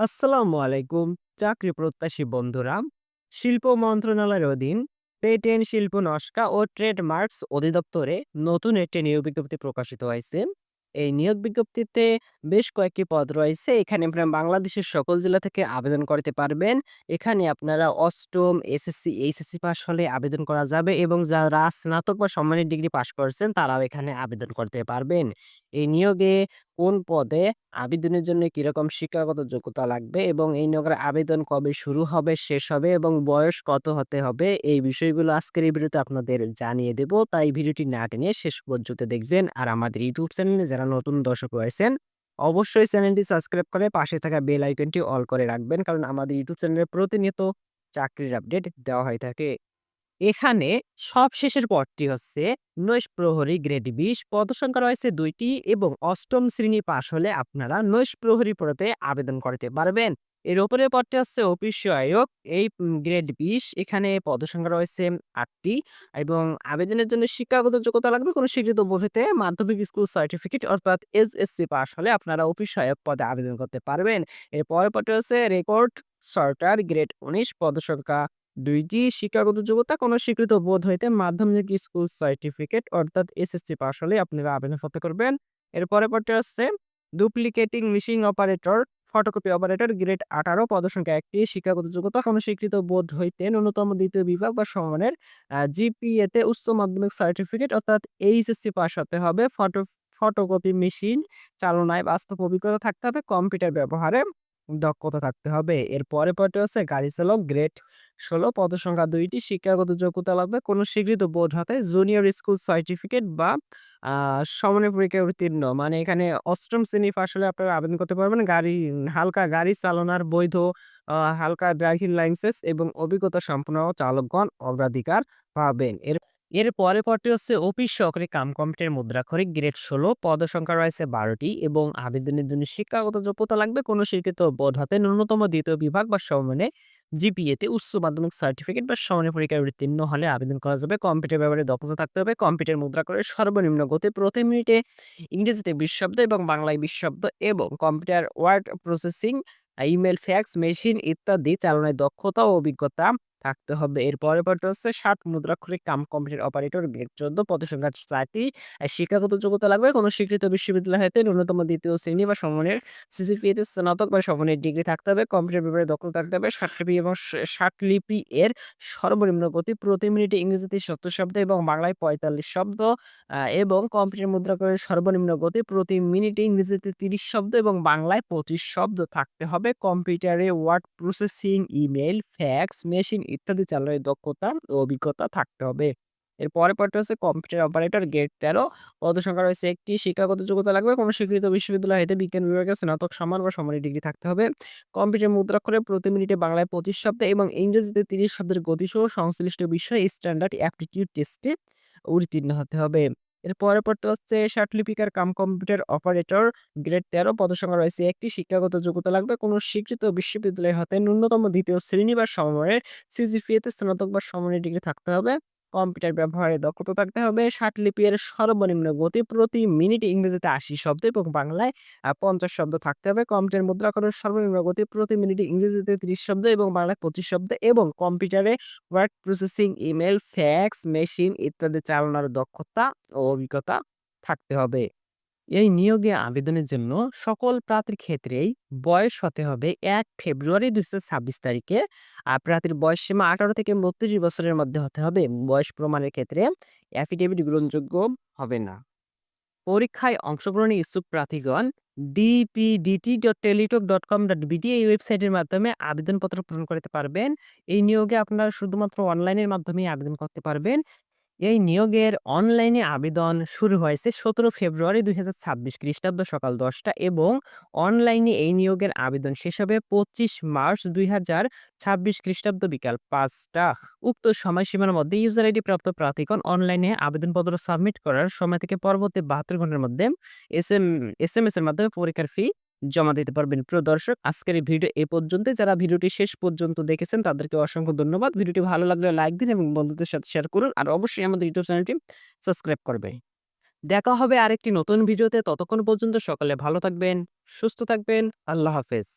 আসসালামু আলাইকুম, চাকরি প্রত্যাশী বন্ধুরা। শিল্প মন্ত্রণালয়ের অধীন পেটেন্ট শিল্প নস্কা ও ট্রেডমার্কস অধিদপ্তরে নতুন একটি নিয়োগ বিজ্ঞপ্তি প্রকাশিত হয়েছে। এই নিয়োগ বিজ্ঞপ্তিতে বেশ কয়েকটি পদ রয়েছে। এখানে আপনারা বাংলাদেশের সকল জেলা থেকে আবেদন করতে পারবেন। এখানে আপনারা অষ্টম এসএসসি, এইচএসসি পাস হলে আবেদন করা যাবে এবং যারা স্নাতক বা সম্মানিত ডিগ্রি পাস করেছেন তারাও এখানে আবেদন করতে পারবেন। এই নিয়োগে কোন পদে আবেদনের জন্য কীরকম শিক্ষাগত যোগ্যতা লাগবে এবং এই নিয়োগের আবেদন কবে শুরু হবে, শেষ হবে এবং বয়স কত হতে হবে, এই বিষয়গুলো আজকের এই ভিডিওতে আপনাদের জানিয়ে দেব। তাই ভিডিওটি না টেনে শেষ পর্যন্ত দেখবেন। আর আমাদের ইউটিউব চ্যানেলে যারা নতুন দর্শক রয়েছেন, অবশ্যই চ্যানেলটি সাবস্ক্রাইব করে পাশে থাকা বেল আইকনটি অল করে রাখবেন। কারণ আমাদের ইউটিউব চ্যানেলে প্রতিনিয়ত চাকরির আপডেট দেওয়া হয়ে থাকে। এখানে সবশেষের পদটি হচ্ছে নৈশ প্রহরী গ্রেড বিশ। পদসংখ্যা রয়েছে দুইটি এবং অষ্টম শ্রেণি পাশ হলে আপনারা নৈশ প্রহরী পদে আবেদন করতে পারবেন। এর উপরে পদটি হচ্ছে অফিস সহায়ক এই গ্রেড বিশ, এখানে পদসংখ্যা রয়েছে আটটি এবং আবেদনের জন্য শিক্ষাগত যোগ্যতা লাগবে কোনো স্বীকৃত হতে মাধ্যমিক স্কুল সার্টিফিকেট অর্থাৎ এসএসসি পাস হলে আপনারা অফিস সহায়ক পদে আবেদন করতে পারবেন। এর পরের পদটি হচ্ছে রেকর্ড সর্টার গ্রেড উনিশ, পদসংখ্যা ২ টি শিক্ষাগত যোগ্যতা কোনো স্বীকৃত বোর্ড হইতে মাধ্যমিক স্কুল সার্টিফিকেট অর্থাৎ এসএসসি পাস হলে আপনারা আবেদন করতে করবেন। এর পরের পরটি হচ্ছে duplicating machine operator, photocopy operator grade ১৮ পদসংখ্যা ১ টি শিক্ষাগত যোগ্যতা কোনো স্বীকৃত বোর্ড হইতে ন্যূনতম দ্বিতীয় বিভাগ বা সমমানের আ জিপিএ তে উচ্চ মাধ্যমিক সার্টিফিকেট অর্থাৎ এইচএসসি পাস হতে হবে। ফটো ফটোকপি মেশিন চালনায় বাস্তব অভিজ্ঞতা থাকতে হবে। কম্পিউটার ব্যবহারে দক্ষতা থাকতে হবে। এর পরের পরটি হচ্ছে গাড়ি চালক গ্রেড ১৬ পদসংখ্যা ২ টি শিক্ষাগত যোগ্যতা লাগবে কোনো স্বীকৃত বোর্ড হতে, জুনিয়র স্কুল সার্টিফিকেট বা, আ সমমানের পরীক্ষায় উত্তীর্ণ। মানে এখানে অষ্টম শ্রেণি পাস হলে আপনারা আবেদন করতে পারবেন। গাড়ি, হালকা গাড়ি চালানোর বৈধ হালকা ড্রাইভিং লাইসেন্স এবং অভিজ্ঞতা সম্পন্ন চালকগণ অগ্রাধিকার পাবেন। এর এর পরে পরটি হচ্ছে অফিস সহকারী কাম কম্পিউটার মুদ্রাক্ষরিক গ্রেড ১৬ পদসংখ্যা রয়েছে বারোটি এবং আবেদনের জন্য শিক্ষাগত যোগ্যতা লাগবে কোনো স্বীকৃত বোর্ড হতে ন্যূনতম দ্বিতীয় বিভাগ বা সমমানে জিপিএ তে উচ্চ মাধ্যমিক সার্টিফিকেট বা সমানের পরীক্ষায় উত্তীর্ণ হলে আবেদন করা যাবে। কম্পিউটার ব্যাপারে দক্ষতা থাকতে হবে। কম্পিউটার মুদ্রা করে সর্বনিম্ন গতি প্রতি মিনিটে ইংরেজিতে ২০ শব্দ এবং বাংলায় ২০ শব্দ এবং computer word processing, email fax machine ইত্যাদি চালনায় দক্ষতা ও অভিজ্ঞতা থাকতে হবে। এর পরের পদটি হচ্ছে ৬০ মুদ্রাক্ষরিক কাম কম্পিউটার অপারেটর গ্রেড ১৪ পদসংখ্যা ৪ টি। শিক্ষাগত যোগ্যতা লাগবে কোনো স্বীকৃত বিশ্ববিদ্যালয় হতে ন্যূনতম দ্বিতীয় শ্রেণি বা সমমানের সিজিপিএ তে স্নাতক বা সমনের ডিগ্রি থাকতে হবে। কম্পিউটার ব্যবহারে দক্ষতা থাকতে হবে। ষাটলিপি এবং ষাটলিপি এর সর্বনিম্ন গতি প্রতি মিনিটে ইংরেজিতে ৭০ শব্দ এবং বাংলায় ৪৫ শব্দ এবং কম্পিউটার মুদ্রাক্ষরের সর্বনিম্ন গতি প্রতি মিনিটে ইংরেজিতে ৩০ শব্দ এবং বাংলায় ২৫ শব্দ থাকতে হবে। কম্পিউটারে word processing, email, fax machine ইত্যাদি চালানোর দক্ষতা ও অভিজ্ঞতা থাকতে হবে। এর পরের পদটি হচ্ছে কম্পিউটার অপারেটর গেট তেরো ১৩ পদসংখ্যা রয়েছে একটি শিক্ষাগত যোগ্যতা লাগবে কোনো স্বীকৃত বিশ্ববিদ্যালয় হতে বিজ্ঞান বিভাগে স্নাতক সমান বা সমমানের ডিগ্রি থাকতে হবে। কম্পিউটার মুদ্রাক্ষরে প্রতি মিনিটে বাংলায় ২৫ শব্দ এবং ইংরেজিতে ৩০ শব্দের গতিসহ সংশ্লিষ্ট বিষয়ে স্ট্যান্ডার্ড অ্যাপটিটিউড টেস্টে উত্তীর্ণ হতে হবে। এর পরের পরটা হচ্ছে ষাটলিপিকার কাম কম্পিউটার অপারেটর গ্রেড ১৩ পদসংখ্যা রয়েছে একটি, শিক্ষাগত যোগ্যতা লাগবে কোনো স্বীকৃত বিশ্ববিদ্যালয় হতে ন্যূনতম দ্বিতীয় শ্রেণি বা সমমানের সিজিপিএতে স্নাতক বা সমমানের ডিগ্রি থাকতে হবে। কম্পিউটার ব্যবহারে দক্ষতা থাকতে হবে। ষাট লিপির সর্বনিম্ন গতি প্রতি মিনিটে ইংরেজিতে ৮০ শব্দ এবং বাংলায় পঞ্চাশ শব্দ থাকতে হবে। কম্পিউটার মুদ্রাকরণের সর্বনিম্ন গতি প্রতি মিনিটে ইংরেজিতে ৩০ শব্দ এবং বাংলায় ২৫ শব্দ এবং কম্পিউটারে word processing, email fax machine ইত্যাদি চালানোর দক্ষতা ও অভিজ্ঞতা থাকতে হবে। এই নিয়োগে আবেদনের জন্য সকল প্রার্থীর ক্ষেত্রেই বয়স হতে হবে এক ফেব্রুয়ারি ২০২৬ তারিখে। আর প্রার্থীর বয়স সীমা আঠারো থেকে ৩২ বছরের মধ্যে হতে হবে। বয়স প্রমাণের ক্ষেত্রে অ্যাফিডেভিট গ্রহণযোগ্য হবে না। পরীক্ষায় অংশগ্রহণে ইচ্ছুক প্রার্থীগণ dpdt.teletalk.com.bd এই ওয়েবসাইটের মাধ্যমে আবেদনপত্র পূরণ করতে পারবেন। এই নিয়োগে আপনারা শুধুমাত্র অনলাইনের মাধ্যমেই আবেদন করতে পারবেন। এই নিয়োগের অনলাইনে আবেদন শুরু হয়েছে ১৭ ফেব্রুয়ারি ২০২৬ খ্রিস্টাব্দ সকাল দশটা এবং অনলাইনে এই নিয়োগের আবেদন শেষ হবে ২৫ মার্চ ২০২৬ খ্রিস্টাব্দ বিকাল পাঁচটা। উক্ত সময়সীমার মধ্যে ইউজার আইডি প্রাপ্ত প্রার্থীগণ অনলাইনে আবেদনপত্র সাবমিট করার সময় থেকে পরবর্তী ৭২ ঘণ্টার মধ্যে এসএম, এসএমএস এর মাধ্যমে পরীক্ষার ফি জমা দিতে পারবেন। প্রিয় দর্শক আজকের এই ভিডিও এ পর্যন্ত যারা ভিডিওটি শেষ পর্যন্ত দেখেছেন তাদেরকে অসংখ্য ধন্যবাদ। ভিডিওটি ভালো লাগলে লাইক দিন এবং বন্ধুদের সাথে শেয়ার করুন। আর অবশ্যই আমাদের ইউটিউব চ্যানেলটি সাবস্ক্রাইব করবে দেখা হবে আরেকটি নতুন ভিডিওতে। ততক্ষণ পর্যন্ত সকালে ভালো থাকবেন, সুস্থ থাকবেন। আল্লাহ হাফেজ।